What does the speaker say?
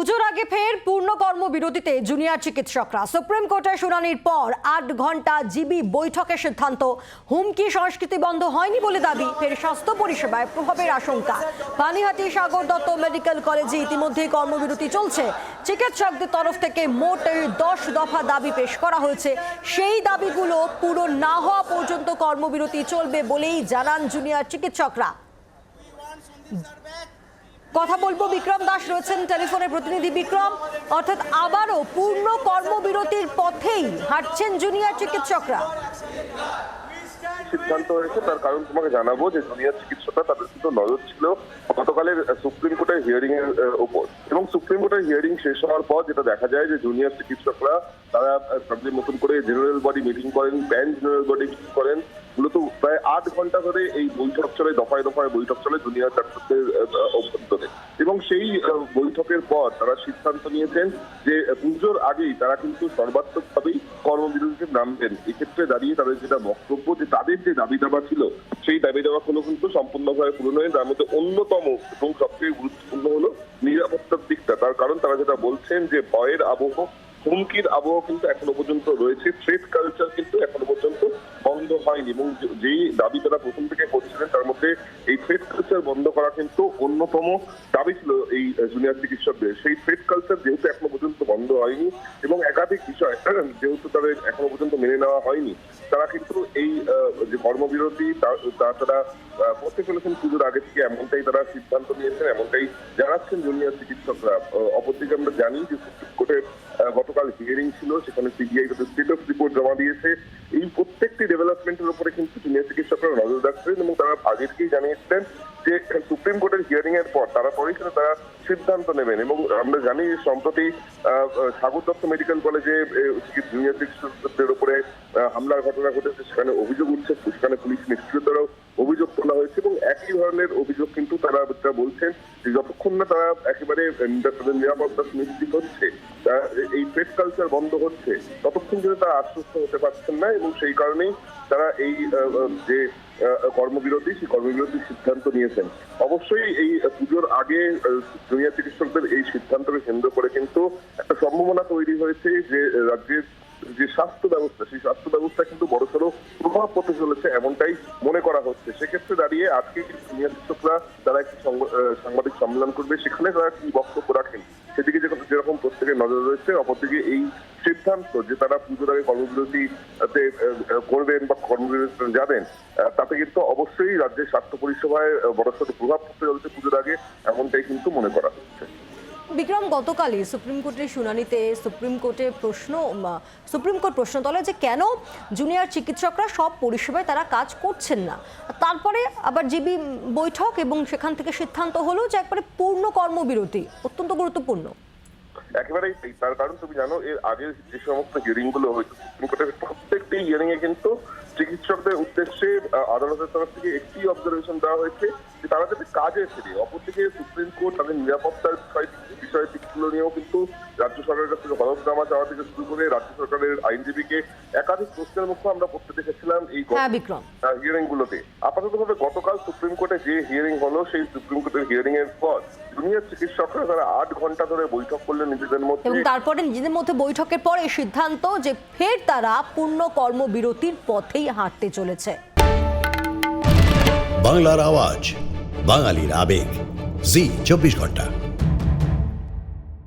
পুজোর আগে ফের পূর্ণ কর্মবিরতিতে জুনিয়র চিকিৎসকরা। সুপ্রিম কোর্টের শুনানির পর আট ঘণ্টা জিবি বৈঠকের সিদ্ধান্ত। হুমকি সংস্কৃতি বন্ধ হয়নি বলে দাবি। ফের স্বাস্থ্য পরিষেবায় প্রভাবের আশঙ্কা। পানিহাটি সাগর দত্ত মেডিকেল কলেজে ইতিমধ্যেই কর্মবিরতি চলছে। চিকিৎসকদের তরফ থেকে মোট দশ দফা দাবি পেশ করা হয়েছে। সেই দাবিগুলো পুরো না হওয়া পর্যন্ত কর্মবিরতি চলবে বলেই জানান জুনিয়র চিকিৎসকরা। কথা বলব, বিক্রম দাস রয়েছেন টেলিফোনে প্রতিনিধি। বিক্রম, অর্থাৎ আবারও পূর্ণ কর্মবিরতির পথেই হাঁটছেন জুনিয়র চিকিৎসকরা। সিদ্ধান্ত হয়েছে, তার কারণ তোমাকে জানাব যে জুনিয়র চিকিৎসকরা তাদের কিন্তু নজর ছিল গতকালের সুপ্রিম কোর্টের হিয়ারিং এর উপর। এবং সুপ্রিম কোর্টের হিয়ারিং শেষ হওয়ার পর যেটা দেখা যায় যে জুনিয়র চিকিৎসকরা তারা তাদের মতন করে জেনারেল বডি মিটিং করেন প্যান জেনারেল বডি মিটিং করেন প্রায় আট ঘণ্টা ধরে এই বৈঠক চলে, দফায় দফায় বৈঠক চলে জুনিয়র ডাক্তারদের অভ্যন্তরে। এবং সেই বৈঠকের পর তারা সিদ্ধান্ত নিয়েছেন যে পুজোর আগেই তারা কিন্তু সর্বাত্মকভাবেই কর্মবিরতিতে নামবেন। এক্ষেত্রে দাঁড়িয়ে তাদের যেটা বক্তব্য, যে তাদের যে দাবি দাবা ছিল, সেই দাবি দাবা গুলো কিন্তু সম্পূর্ণভাবে পূরণ হয়ে তার মধ্যে অন্যতম এবং সবচেয়ে গুরুত্বপূর্ণ হলো নিরাপত্তার দিকটা। তার কারণ তারা যেটা বলছেন যে, ভয়ের আবহ হুমকির আবহ কিন্তু এখনও পর্যন্ত রয়েছে। থ্রেট কালচার কিন্তু এখনও পর্যন্ত বন্ধ হয়নি এবং যেই দাবি তারা প্রথম থেকে করছিলেন, তার মধ্যে এই থ্রেট কালচার বন্ধ করা কিন্তু অন্যতম দাবি ছিল এই জুনিয়র চিকিৎসকদের। সেই থ্রেট কালচার যেহেতু এখনও পর্যন্ত বন্ধ হয়নি এবং একাধিক বিষয়, যেহেতু তাদের এখনও পর্যন্ত মেনে নেওয়া হয়নি, তারা কিন্তু এই যে কর্মবিরতি তারা করতে চলেছেন পুজোর আগে থেকে, এমনটাই তারা সিদ্ধান্ত নিয়েছেন, এমনটাই জানাচ্ছেন জুনিয়র চিকিৎসকরা। অপরদিকে আমরা জানি যে সুপ্রিম কোর্টের গতকাল হিয়ারিং ছিল, সেখানে সিবিআই তাদের স্টেটাস রিপোর্ট জমা দিয়েছে। এই প্রত্যেকটি ডেভেলপমেন্টের উপরে কিন্তু জুনিয়র চিকিৎসকরা নজর রাখছেন এবং তারা আগে থেকেই জানিয়েছিলেন যে সুপ্রিম কোর্টের হিয়ারিং এর পর তারা পরেই কিন্তু তারা সিদ্ধান্ত নেবেন এবং আমরা জানি সম্প্রতি সাগর দত্ত মেডিকেল কলেজে জুনিয়র চিকিৎসকদের উপরে হামলার ঘটনা ঘটেছে, সেখানে অভিযোগ উঠছে, সেখানে পুলিশ নিষ্ক্রিয়তারও অভিযোগ তোলা হয়েছে এবং একই ধরনের অভিযোগ কিন্তু তারা বলছেন তারা একেবারে নিরাপত্তা সুনিশ্চিত হচ্ছে। এই পেট কালচার বন্ধ হচ্ছে। ততক্ষণ কিন্তু তারা আশ্বস্ত হতে পারছেন না এবং সেই কারণেই তারা এই যে কর্মবিরতি, সেই কর্মবিরতির সিদ্ধান্ত নিয়েছেন। অবশ্যই এই পুজোর আগে জুনিয়র চিকিৎসকদের এই সিদ্ধান্তকে কেন্দ্র করে কিন্তু একটা সম্ভাবনা তৈরি হয়েছে যে রাজ্যের যে স্বাস্থ্য ব্যবস্থা, সেই স্বাস্থ্য ব্যবস্থা কিন্তু বড়সড় প্রভাব পড়তে চলেছে এমনটাই মনে করা হচ্ছে। সেক্ষেত্রে দাঁড়িয়ে আজকে চিকিৎসকরা তারা একটি সাংবাদিক সম্মেলন করবে, সেখানে তারা কি বক্তব্য রাখেন? সেদিকে যেরকম প্রত্যেকের নজর রয়েছে, অপরদিকে এই সিদ্ধান্ত যে তারা পুজোর আগে কর্মবিরতি করবেন বা কর্মবিরতি যাবেন তাতে কিন্তু অবশ্যই রাজ্যের স্বাস্থ্য পরিষেবায় বড়সড় প্রভাব পড়তে চলেছে পুজোর আগে, এমনটাই কিন্তু মনে করা হচ্ছে। বিক্রম, গতকালই সুপ্রিম কোর্টের শুনানিতে সুপ্রিম কোর্টে প্রশ্ন সুপ্রিম কোর্ট প্রশ্ন তোলে যে কেন জুনিয়র চিকিৎসকরা সব পরিষেবায় তারা কাজ করছেন না। তারপরে আবার জিবি বৈঠক এবং সেখান থেকে সিদ্ধান্ত হলো যে একবারে পূর্ণ কর্মবিরতি, অত্যন্ত গুরুত্বপূর্ণ। একেবারেই। তার কারণ তুমি জানো এর আগে যে সমস্ত হিয়ারিংগুলো হয়েছে সুপ্রিম কোর্টের প্রত্যেকটি হিয়ারিং এ কিন্তু চিকিৎসকদের উদ্দেশ্যে আদালতের তরফ থেকে একটি অবজারভেশন দেওয়া হয়েছে যে তারা যাতে কাজে ফিরে। অপরদিকে সুপ্রিম কোর্ট তাদের নিরাপত্তার বিষয় দিকগুলো নিয়েও কিন্তু রাজ্য সরকারের কাছ থেকে হলফনামা চাওয়া থেকে শুরু করে রাজ্য সরকারের আইনজীবীকে একাধিক প্রশ্নের মুখে আমরা পড়তে দেখেছিলাম এই হ্যাঁ হিয়ারিং গুলোতে আপাততভাবে গতকাল সুপ্রিম কোর্টে যে হিয়ারিং হলো সেই সুপ্রিম কোর্টের হিয়ারিং এর পর জুনিয়র চিকিৎসকরা তারা আট ঘণ্টা ধরে বৈঠক করলেন নিজেদের মধ্যে এবং তারপরে নিজেদের মধ্যে বৈঠকের পরে সিদ্ধান্ত যে ফের তারা পূর্ণ কর্মবিরতির পথেই হাঁটতে চলেছে। বাংলার আওয়াজ বাঙালির আবেগ। জি চব্বিশ ঘণ্টা।